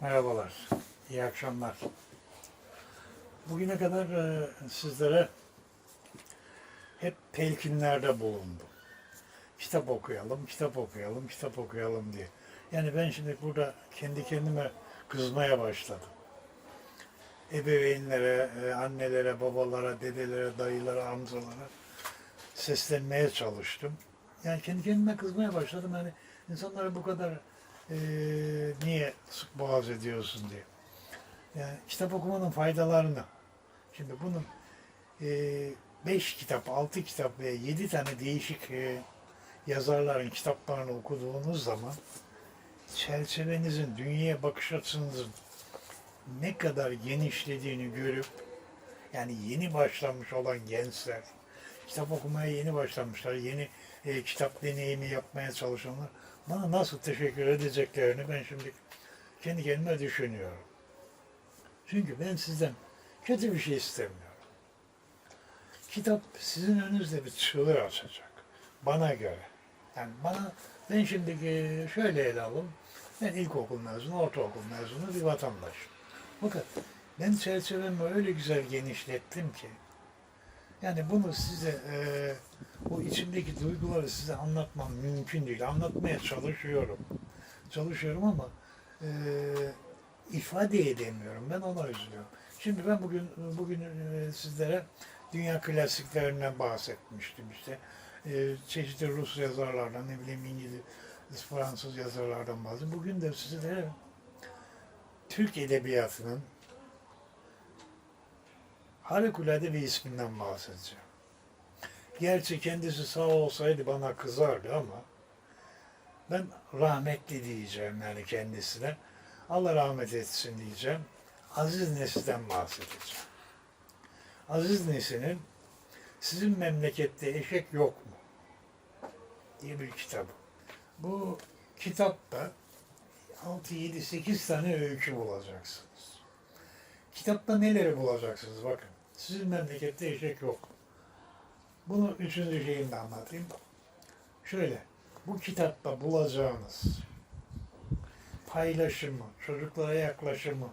Merhabalar, iyi akşamlar. Bugüne kadar e, sizlere hep telkinlerde bulundum. Kitap okuyalım, kitap okuyalım, kitap okuyalım diye. Yani ben şimdi burada kendi kendime kızmaya başladım. Ebeveynlere, e, annelere, babalara, dedelere, dayılara, amcalara seslenmeye çalıştım. Yani kendi kendime kızmaya başladım. Yani insanları bu kadar e, niye sık boğaz ediyorsun diye. Yani kitap okumanın faydalarını. Şimdi bunun e, beş kitap, altı kitap ve yedi tane değişik e, yazarların kitaplarını okuduğunuz zaman çerçevenizin, dünyaya bakış açınızın ne kadar genişlediğini görüp yani yeni başlamış olan gençler, kitap okumaya yeni başlamışlar, yeni e, kitap deneyimi yapmaya çalışanlar bana nasıl teşekkür edeceklerini ben şimdi kendi kendime düşünüyorum. Çünkü ben sizden kötü bir şey istemiyorum. Kitap sizin önünüzde bir çığır açacak. Bana göre. Yani bana, ben şimdi e, şöyle ele alalım. Ben ilkokul mezunu, ortaokul mezunu bir vatandaşım. Fakat ben çerçevemi öyle güzel genişlettim ki yani bunu size e, o içimdeki duyguları size anlatmam mümkün değil. Anlatmaya çalışıyorum. Çalışıyorum ama e, ifade edemiyorum. Ben ona üzülüyorum. Şimdi ben bugün bugün e, sizlere dünya klasiklerinden bahsetmiştim işte. E, çeşitli Rus yazarlardan, ne bileyim İngiliz, Fransız yazarlardan bahsettim. Bugün de sizlere Türk Edebiyatı'nın harikulade bir isminden bahsedeceğim. Gerçi kendisi sağ olsaydı bana kızardı ama ben rahmetli diyeceğim yani kendisine. Allah rahmet etsin diyeceğim. Aziz Nesin'den bahsedeceğim. Aziz Nesin'in Sizin Memlekette Eşek Yok mu? diye bir kitabı. Bu kitapta 6, 7, 8 tane öykü bulacaksınız. Kitapta neleri bulacaksınız bakın. Sizin memlekette eşek yok. Bunu üçüncü şeyini anlatayım. Şöyle, bu kitapta bulacağınız paylaşımı, çocuklara yaklaşımı,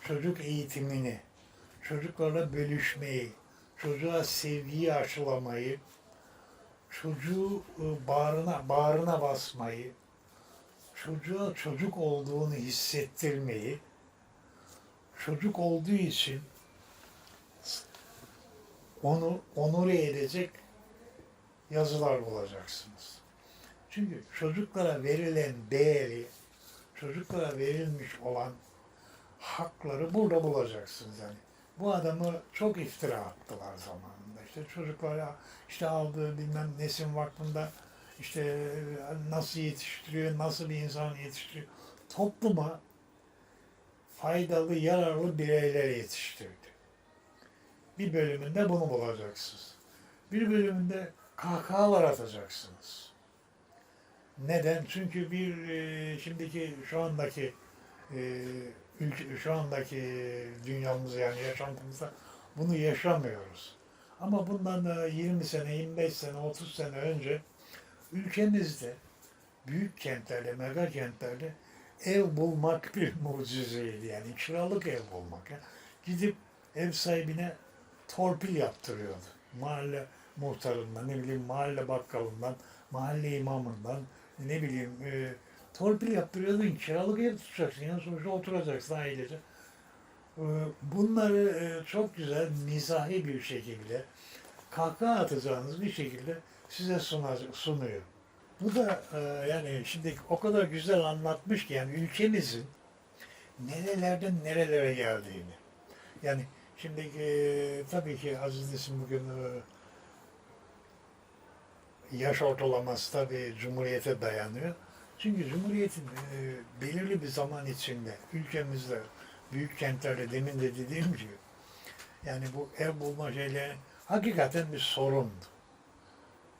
çocuk eğitimini, çocuklarla bölüşmeyi, çocuğa sevgiyi aşılamayı, çocuğu e, bağrına, bağrına basmayı, çocuğa çocuk olduğunu hissettirmeyi, çocuk olduğu için onu onure edecek yazılar bulacaksınız. Çünkü çocuklara verilen değeri, çocuklara verilmiş olan hakları burada bulacaksınız yani. Bu adamı çok iftira attılar zamanında. İşte çocuklara işte aldığı bilmem Nesin Vakfı'nda işte nasıl yetiştiriyor, nasıl bir insan yetiştiriyor. Topluma faydalı, yararlı bireyler yetiştirdi. Bir bölümünde bunu bulacaksınız. Bir bölümünde kahkahalar atacaksınız. Neden? Çünkü bir e, şimdiki şu andaki e, ülke, şu andaki dünyamız yani yaşantımızda bunu yaşamıyoruz. Ama bundan e, 20 sene, 25 sene, 30 sene önce ülkemizde büyük kentlerde, mega kentlerde ev bulmak bir mucizeydi yani kiralık ev bulmak. Ya. Gidip ev sahibine torpil yaptırıyordu. Mahalle muhtarından, ne bileyim mahalle bakkalından, mahalle imamından, ne bileyim e, torpil yaptırıyordun, kiralık ev tutacaksın. Yani sonuçta oturacaksın ailece. E, bunları e, çok güzel, mizahi bir şekilde, kahkaha atacağınız bir şekilde size sunuyor. Bu da e, yani şimdi o kadar güzel anlatmış ki yani ülkemizin nerelerden nerelere geldiğini. Yani şimdi e, tabii ki Aziz Nesin bugün e, yaş ortalaması tabii Cumhuriyete dayanıyor. Çünkü Cumhuriyet'in e, belirli bir zaman içinde ülkemizde büyük kentlerde demin de dediğim gibi yani bu ev bulma şeyleri hakikaten bir sorundu.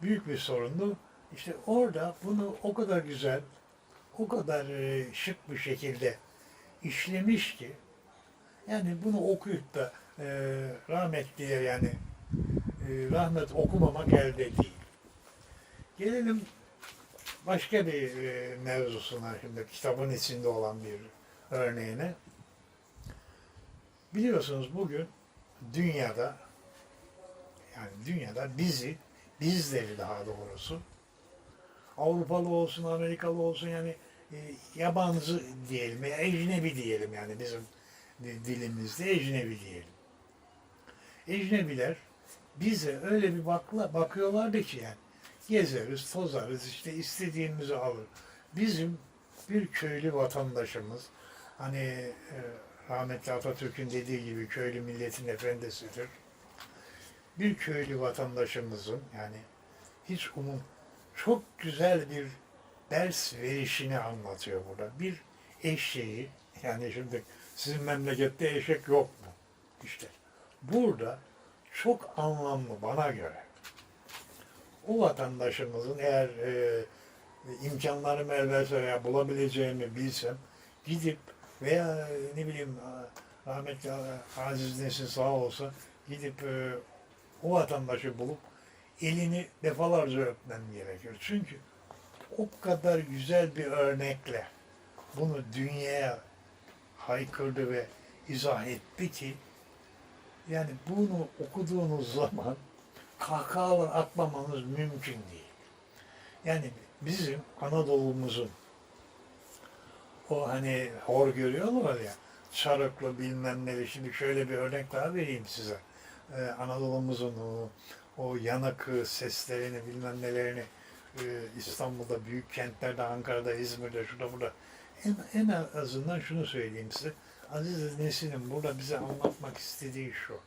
Büyük bir sorundu. İşte orada bunu o kadar güzel, o kadar e, şık bir şekilde işlemiş ki yani bunu okuyup da e, rahmetliye yani e, rahmet okumamak elde değil. Gelelim başka bir e, mevzusuna şimdi kitabın içinde olan bir örneğine. Biliyorsunuz bugün dünyada yani dünyada bizi, bizleri daha doğrusu Avrupalı olsun, Amerikalı olsun yani e, yabancı diyelim ecnebi diyelim yani bizim di- dilimizde ecnebi diyelim. Ecnebiler bize öyle bir bakla, bakıyorlardı ki yani gezeriz, tozarız, işte istediğimizi alır. Bizim bir köylü vatandaşımız, hani e, rahmetli Atatürk'ün dediği gibi köylü milletin efendisidir. Bir köylü vatandaşımızın yani hiç umum çok güzel bir ders verişini anlatıyor burada. Bir eşeği, yani şimdi sizin memlekette eşek yok mu? İşte burada çok anlamlı bana göre. O vatandaşımızın eğer e, imkanlarım el veya bulabileceğimi bilsem gidip veya ne bileyim rahmetli Aziz Nesin sağ olsa gidip e, o vatandaşı bulup elini defalarca öpmem gerekiyor. Çünkü o kadar güzel bir örnekle bunu dünyaya haykırdı ve izah etti ki yani bunu okuduğunuz zaman kahkahalar atmamanız mümkün değil. Yani bizim Anadolu'muzun o hani hor görüyorlar ya çarıklı bilmem neli. Şimdi şöyle bir örnek daha vereyim size. Ee, Anadolu'muzun o, o yanık seslerini bilmem nelerini e, İstanbul'da, büyük kentlerde, Ankara'da, İzmir'de, şurada burada. En, en azından şunu söyleyeyim size. Aziz Nesin'in burada bize anlatmak istediği şu.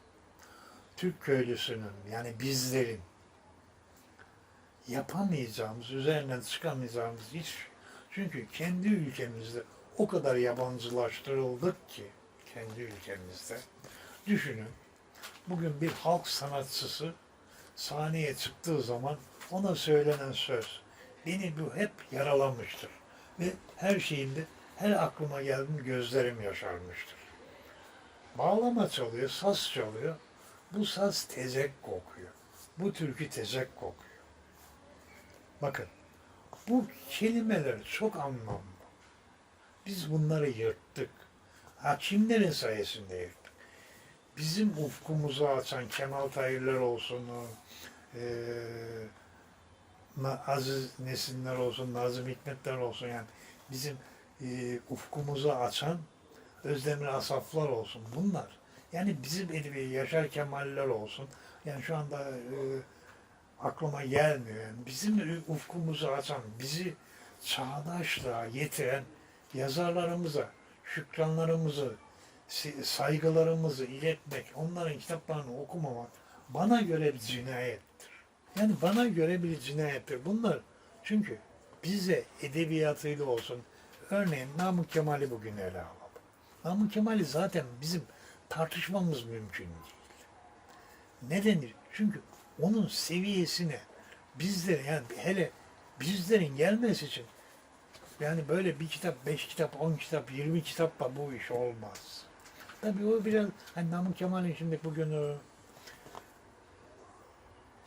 Türk köylüsünün yani bizlerin yapamayacağımız, üzerinden çıkamayacağımız iş. Çünkü kendi ülkemizde o kadar yabancılaştırıldık ki kendi ülkemizde. Düşünün bugün bir halk sanatçısı sahneye çıktığı zaman ona söylenen söz beni bu hep yaralamıştır. Ve her şeyinde her aklıma geldim gözlerim yaşarmıştır. Bağlama çalıyor, saz çalıyor. Bu saz tezek kokuyor. Bu türkü tezek kokuyor. Bakın bu kelimeler çok anlamlı. Biz bunları yırttık. Ha kimlerin sayesinde yırttık? Bizim ufkumuzu açan Kemal Tahirler olsun, Na- Aziz Nesinler olsun, Nazım Hikmetler olsun yani bizim eee ufkumuzu açan Özdemir Asaflar olsun bunlar. Yani bizim edebi Yaşar Kemaller olsun. Yani şu anda eee aklıma gelmiyor. Yani bizim ufkumuzu açan, bizi çağdaşlığa getiren yazarlarımıza şükranlarımızı, saygılarımızı iletmek, onların kitaplarını okumamak bana göre bir cinayettir. Yani bana göre bir cinayettir. Bunlar çünkü bize edebiyatıyla olsun, örneğin Namık Kemal'i bugün ele alalım. Namık Kemal'i zaten bizim tartışmamız mümkün değil. Nedendir? Çünkü onun seviyesine bizler yani hele bizlerin gelmesi için yani böyle bir kitap, beş kitap, on kitap, yirmi kitapla bu iş olmaz. Tabii o biraz hani Namık Kemal'in şimdi bugün o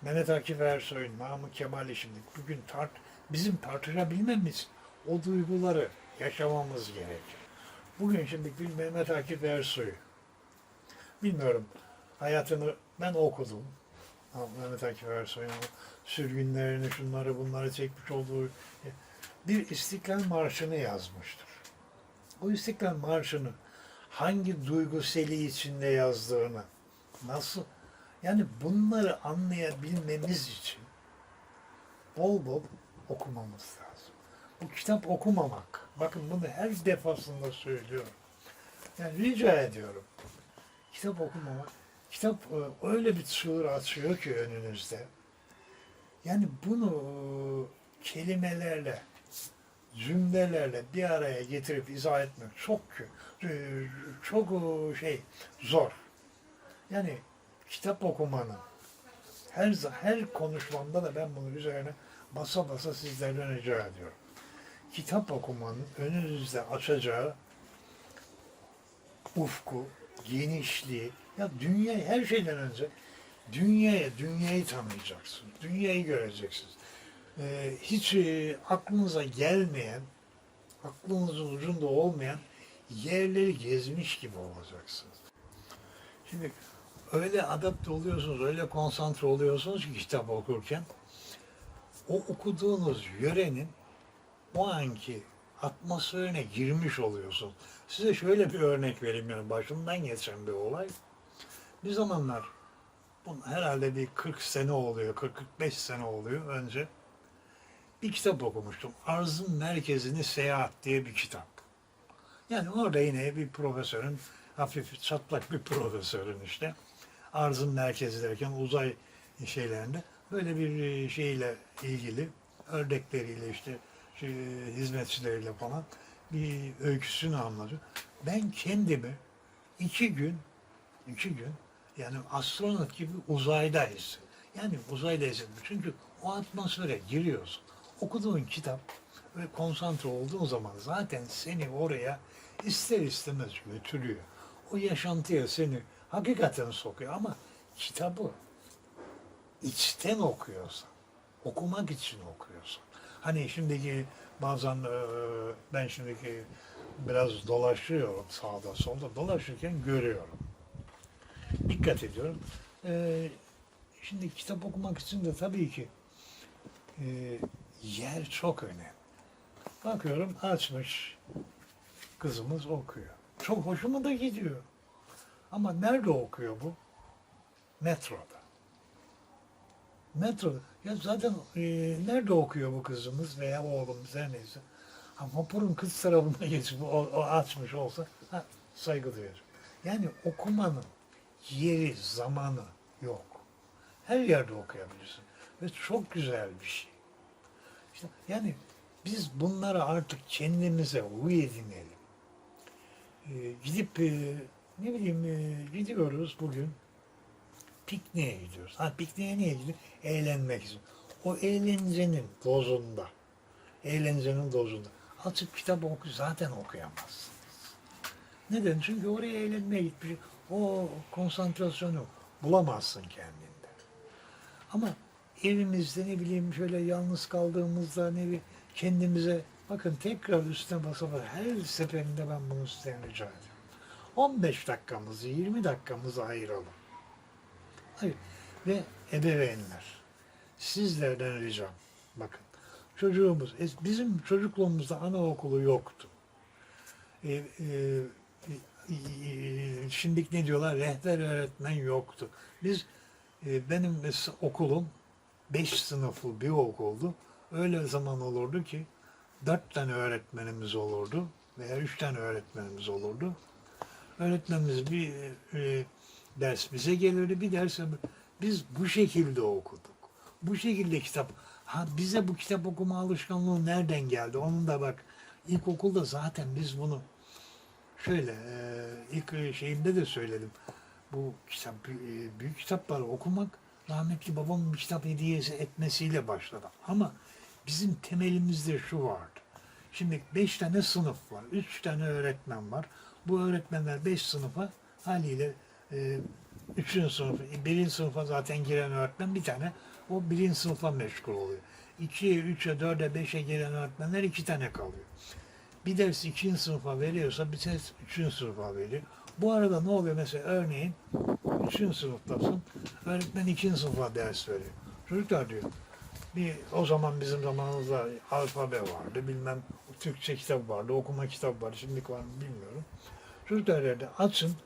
Mehmet Akif Ersoy'un, Namık Kemal'i şimdi bugün tart bizim tartışabilmemiz o duyguları yaşamamız gerekir. Bugün şimdi bir Mehmet Akif Ersoy'u bilmiyorum hayatını ben okudum. Mehmet Akif Ersoy'un sürgünlerini, şunları bunları çekmiş olduğu bir İstiklal Marşı'nı yazmıştır. O İstiklal Marşı'nı hangi duygu seli içinde yazdığını, nasıl, yani bunları anlayabilmemiz için bol bol okumamız lazım. Bu kitap okumamak, bakın bunu her defasında söylüyorum. Yani rica ediyorum. Kitap okumamak, kitap e, öyle bir çığır açıyor ki önünüzde. Yani bunu kelimelerle, cümlelerle bir araya getirip izah etmek çok e, çok e, şey zor. Yani kitap okumanın her her konuşmamda da ben bunun üzerine basa basa sizlerden rica ediyorum. Kitap okumanın önünüzde açacağı ufku, genişliği, ya dünya her şeyden önce dünyaya, dünyayı tanıyacaksınız. Dünyayı göreceksiniz. Ee, hiç e, aklınıza gelmeyen, aklınızın ucunda olmayan yerleri gezmiş gibi olacaksınız. Şimdi öyle adapte oluyorsunuz, öyle konsantre oluyorsunuz ki kitap okurken o okuduğunuz yörenin o anki atmosferine girmiş oluyorsun. Size şöyle bir örnek vereyim yani başımdan geçen bir olay. Bir zamanlar bu herhalde bir 40 sene oluyor, 40-45 sene oluyor önce bir kitap okumuştum. Arzın Merkezini Seyahat diye bir kitap. Yani orada yine bir profesörün, hafif çatlak bir profesörün işte arzın merkezi derken uzay şeylerinde böyle bir e, şeyle ilgili örnekleriyle işte hizmetçileriyle falan bir öyküsünü anlatıyor. Ben kendimi iki gün iki gün yani astronot gibi uzaydayız. Yani uzaydayız. Çünkü o atmosfere giriyorsun. Okuduğun kitap ve konsantre olduğun zaman zaten seni oraya ister istemez götürüyor. O yaşantıya seni hakikaten sokuyor ama kitabı içten okuyorsan, okumak için okuyorsun. Hani şimdiki bazen e, ben şimdiki biraz dolaşıyorum sağda solda dolaşırken görüyorum. Dikkat ediyorum. E, şimdi kitap okumak için de tabii ki e, yer çok önemli. Bakıyorum açmış kızımız okuyor. Çok hoşuma da gidiyor. Ama nerede okuyor bu? Metroda. Metroda. Ya zaten e, nerede okuyor bu kızımız veya oğlumuz her neyse. Ha, vapurun kız tarafına geçip o, o açmış olsa ha, saygı duyarım. Yani okumanın yeri, zamanı yok. Her yerde okuyabilirsin. Ve çok güzel bir şey. İşte yani biz bunları artık kendimize huy edinelim. Ee, gidip e, ne bileyim e, gidiyoruz bugün pikniğe gidiyoruz. Ha pikniğe niye gidiyoruz? Eğlenmek için. O eğlencenin dozunda, eğlencenin dozunda. Açıp kitap oku zaten okuyamazsınız. Neden? Çünkü oraya eğlenmeye gitmiş. O konsantrasyonu bulamazsın kendinde. Ama evimizde ne bileyim şöyle yalnız kaldığımızda ne bileyim kendimize bakın tekrar üstüne basa basa her seferinde ben bunu sizden rica ediyorum. 15 dakikamızı 20 dakikamızı ayıralım. Hayır. Ve ebeveynler sizlerden ricam bakın çocuğumuz bizim çocukluğumuzda anaokulu yoktu. E, e, e, e, şimdilik ne diyorlar rehber öğretmen yoktu. Biz e, benim okulum beş sınıflı bir okuldu. Öyle zaman olurdu ki dört tane öğretmenimiz olurdu veya üç tane öğretmenimiz olurdu. Öğretmenimiz bir e, ders bize gelirdi, bir ders biz bu şekilde okuduk. Bu şekilde kitap. Ha bize bu kitap okuma alışkanlığı nereden geldi? Onun da bak ilkokulda zaten biz bunu şöyle e, ilk şeyimde de söyledim. Bu kitap e, büyük kitapları okumak rahmetli babamın bir kitap hediyesi etmesiyle başladı. Ama bizim temelimizde şu vardı. Şimdi beş tane sınıf var. Üç tane öğretmen var. Bu öğretmenler beş sınıfa haliyle e, üçüncü sınıf, birinci sınıfa zaten giren öğretmen bir tane o birinci sınıfa meşgul oluyor. İkiye, üçe, dörde, beşe giren öğretmenler iki tane kalıyor. Bir ders ikinci sınıfa veriyorsa bir ders üçüncü sınıfa veriyor. Bu arada ne oluyor mesela örneğin üçüncü sınıftasın, öğretmen ikinci sınıfa ders veriyor. Çocuklar diyor, bir o zaman bizim zamanımızda alfabe vardı, bilmem Türkçe kitap vardı, okuma kitap vardı, şimdilik var mı bilmiyorum. Çocuklar derdi açın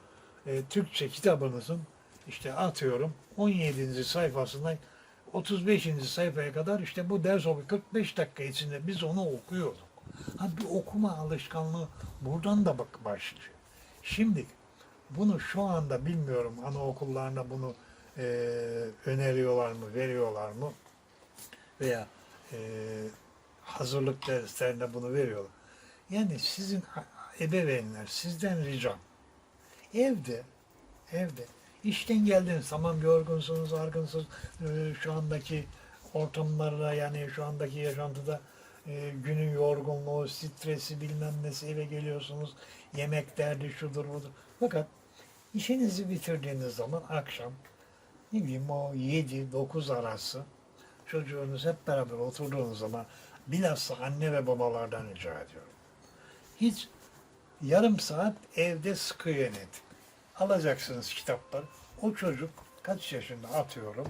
e, Türkçe kitabınızın işte atıyorum 17. sayfasından 35. sayfaya kadar işte bu ders okuyor. 45 dakika içinde biz onu okuyorduk. Ha bir okuma alışkanlığı buradan da bak başlıyor. Şimdi bunu şu anda bilmiyorum anaokullarında bunu e, öneriyorlar mı, veriyorlar mı veya e, hazırlık derslerinde bunu veriyorlar. Yani sizin ebeveynler sizden ricam evde evde işten geldiniz tamam yorgunsunuz, argınsınız e, şu andaki ortamlarla yani şu andaki yaşantıda e, günün yorgunluğu, stresi bilmem nesi eve geliyorsunuz. Yemek derdi şudur budur. Fakat işinizi bitirdiğiniz zaman akşam ne bileyim o 7-9 arası çocuğunuz hep beraber oturduğunuz zaman bilhassa anne ve babalardan rica ediyorum. Hiç Yarım saat evde sıkı yönetim. Alacaksınız kitapları. O çocuk kaç yaşında atıyorum?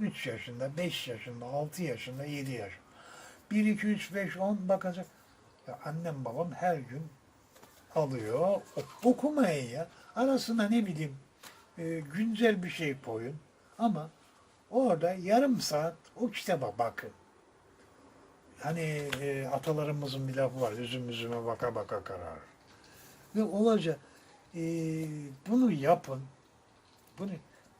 3 yaşında, 5 yaşında, 6 yaşında, 7 yaşında. 1, 2, 3, 5, 10 bakacak. Ya annem babam her gün alıyor. Okumayın ya. Arasına ne bileyim e, güncel bir şey koyun. Ama orada yarım saat o kitaba bakın. Hani e, atalarımızın bir lafı var. Üzüm üzüme baka baka karar. Ve olacak. e, bunu yapın. Bunu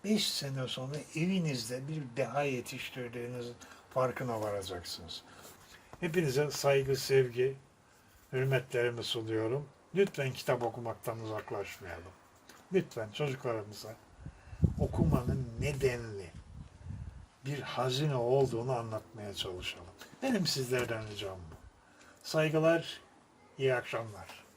beş sene sonra evinizde bir deha yetiştirdiğinizin farkına varacaksınız. Hepinize saygı, sevgi, hürmetlerimi sunuyorum. Lütfen kitap okumaktan uzaklaşmayalım. Lütfen çocuklarımıza okumanın nedenli bir hazine olduğunu anlatmaya çalışalım. Benim sizlerden ricam bu. Saygılar, iyi akşamlar.